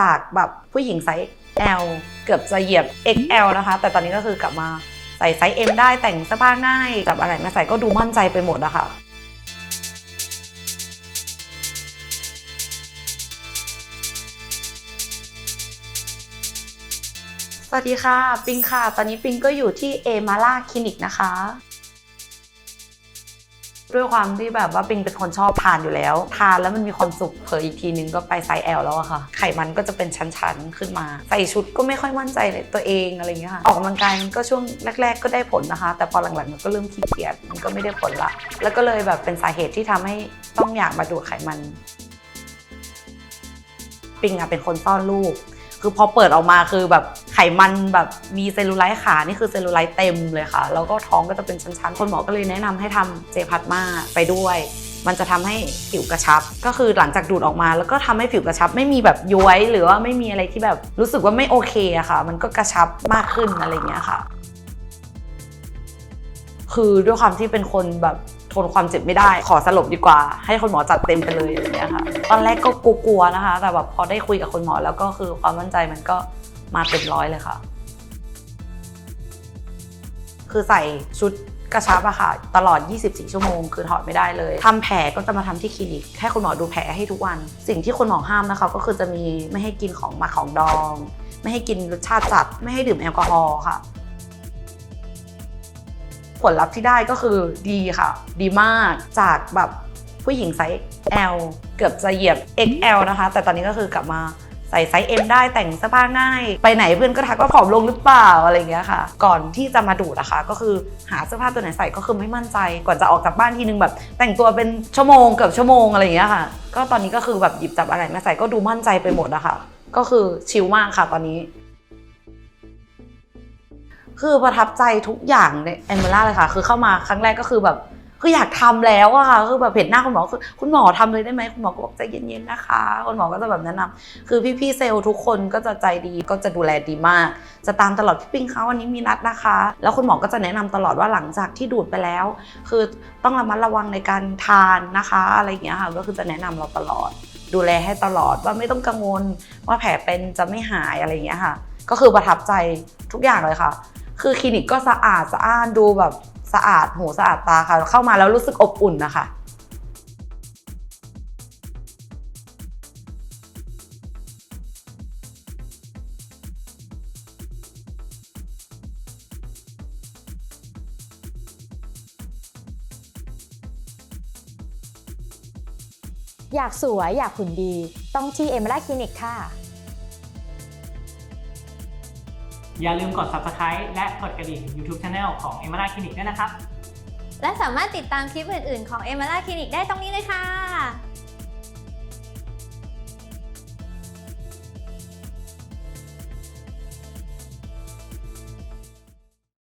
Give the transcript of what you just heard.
จากแบบผู้หญิงไซส์ L เกือบจะเหยียบ XL นะคะ แต่ตอนนี้ก็คือกลับมาใส่ไซส์ M ได้แต่งเสื้อผ้าง่ายจับอะไรมาใส่ก็ดูมั่นใจไปหมดอะค่ะสวัสดีค่ะ ปิงค่ะ ตอนนี้ปิงก็อยู่ที่เอมาล่าคลินิกนะคะ ด้วยความที่แบบว่าปิงเป็นคนชอบทานอยู่แล้ว ทานแล้วมันมีความสุขเผยอีกทีนึงก็ไปไซส์ L แล้วอะค่ะ ไขมันก็จะเป็นชั้นๆขึ้นมา ใส่ชุดก็ไม่ค่อยมั่นใจเลยตัวเองอะไรเงี้ยค่ะ ออกกำลังกายมันก็ช่วงแรก ๆ ก็ได้ผลนะคะ แต่พอหลังๆมันก็เริ่มขี้เกียจมันก็ไม่ได้ผลละ แล้วก็เลยแบบเป็นสาเหตุที่ทำให้ต้องอยากมาดูดไขมัน ปิงอะเป็นคนซ่อนรูปคือพอเปิดออกมาคือแบบ ไขมันแบบมีเซลลูไลท์ขานี่คือเซลลูไลท์เต็มเลยค่ะ แล้วก็ท้องก็จะเป็นชั้นๆคนหมอก็เลยแนะนำให้ทำเจพัดมาไปด้วย มันจะทำให้ผิวกระชับ ก็คือหลังจากดูดออกมา แล้วก็ทำให้ผิวกระชับ ไม่มีแบบย้วยหรือว่าไม่มีอะไรที่แบบรู้สึกว่าไม่โอเคอะค่ะ มันก็กระชับมากขึ้นอะไรเงี้ยค่ะ คือด้วยความที่เป็นคนแบบทนความเจ็บไม่ได้ ขอสลบดีกว่า ให้คุณหมอจัดเต็มไปเลยอะไรอย่างเงี้ยค่ะ ตอนแรกก็กลัวๆนะคะ แต่แบบพอได้คุยกับคุณหมอแล้วก็คือความมั่นใจมันก็ มาเต็มร้อยเลยค่ะ คือใส่ชุดกระชับอะค่ะ ตลอด 24 ชั่วโมง คือถอดไม่ได้เลยทำแผลก็จะมาทำที่คลินิก ให้คุณหมอดูแผลให้ทุกวัน สิ่งที่คุณหมอห้ามนะคะ ก็คือจะมีไม่ให้กินของหมาของดอง ไม่ให้กินรสชาติจัด ไม่ให้ดื่มแอลกอฮอล์ค่ะ ผลลัพธ์ที่ได้ก็คือดีค่ะ ดีมาก จากแบบผู้หญิงไซส์ L เกือบจะเหยียบ XL นะคะ แต่ตอนนี้ก็คือกลับมา ส่ไซส์ M ได้แต่งเสื้อผ้าง่าย ไปไหนเพื่อนก็ทักว่าผอมลงหรือเปล่าอะไรเงี้ยค่ะ ก่อนที่จะมาดูดนะคะก็คือหาเสื้อผ้าตัวไหนใส่ก็คือไม่มั่นใจ ก่อนจะออกจากบ้านทีนึงแบบ แต่งตัวเป็นชั่วโมงเกือบชั่วโมงอะไรเงี้ยค่ะ ก็ตอนนี้ก็คือแบบหยิบจับอะไรมาใส่ก็ดูมั่นใจไปหมดอะค่ะ ก็คือชิลมากค่ะตอนนี้คือประทับใจทุกอย่างในแอมเบล่าเลยค่ะ คือเข้ามาครั้งแรกก็คือแบบ คืออยากทำแล้วอะค่ะคือแบบเห็นหน้าคุณหมอคือคุณหมอทำเลยได้ไหมคุณหมอก็บอกใจเย็นๆนะคะ คุณหมอก็จะแบบแนะนำคือพี่ๆเซลล์ทุกคนก็จะใจดีก็จะดูแลดีมาก จะตามตลอดพี่ปิงคะวันนี้มีนัดนะคะ แล้วคุณหมอก็จะแนะนำตลอดว่าหลังจากที่ดูดไปแล้ว คือต้องระมัดระวังในการทานนะคะ อะไรอย่างเงี้ยค่ะก็คือจะแนะนำเราตลอด ดูแลให้ตลอดว่าไม่ต้องกังวลว่าแผลเป็นจะไม่หายอะไรอย่างเงี้ยค่ะ ก็คือประทับใจทุกอย่างเลยค่ะ คือคลินิกก็สะอาดสะอ้านดูแบบ สะอาดหูสะอาดตาค่ะ เข้ามาแล้วรู้สึกอบอุ่นนะคะอยากสวยอยากหุ่นดี ต้องที่เอม a าคลินิกค่ะ อย่าลืมกด subscribe และกดกระดิ่ง YouTube Channel ของ e m a r a Clinic ด้วยนะครับ และสามารถติดตามคลิปอื่น ๆ ของ e m a l a Clinic ได้ตรงนี้เลยค่ะ